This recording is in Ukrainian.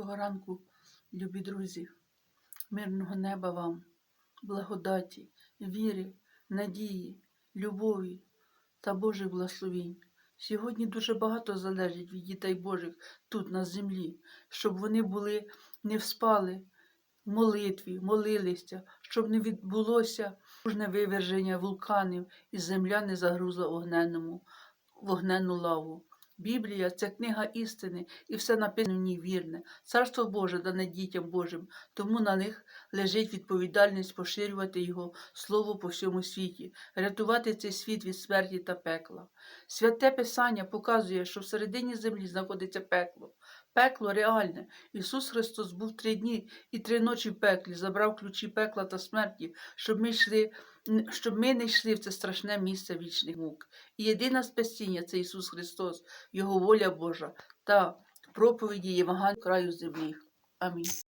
Доброго ранку, любі друзі, мирного неба вам, благодаті, віри, надії, любові та Божих благословінь. Сьогодні дуже багато залежить від дітей Божих тут, на землі, щоб вони були, не вспали в молитві, молилися, щоб не відбулося кожне виверження вулканів і земля не загрузла вогненному, вогненну лаву. Біблія це книга істини, і все написано в ній вірне. Царство Боже дане дітям Божим, тому на них лежить відповідальність поширювати Його слово по всьому світі, рятувати цей світ від смерті та пекла. Святе Писання показує, що всередині землі знаходиться пекло. Пекло реальне. Ісус Христос був три дні і три ночі в пеклі, забрав ключі пекла та смерті, щоб ми йшли. Щоб ми не йшли в це страшне місце вічних мук. І єдине спасіння це Ісус Христос, Його воля Божа та проповіді Євангелія краю землі. Амінь.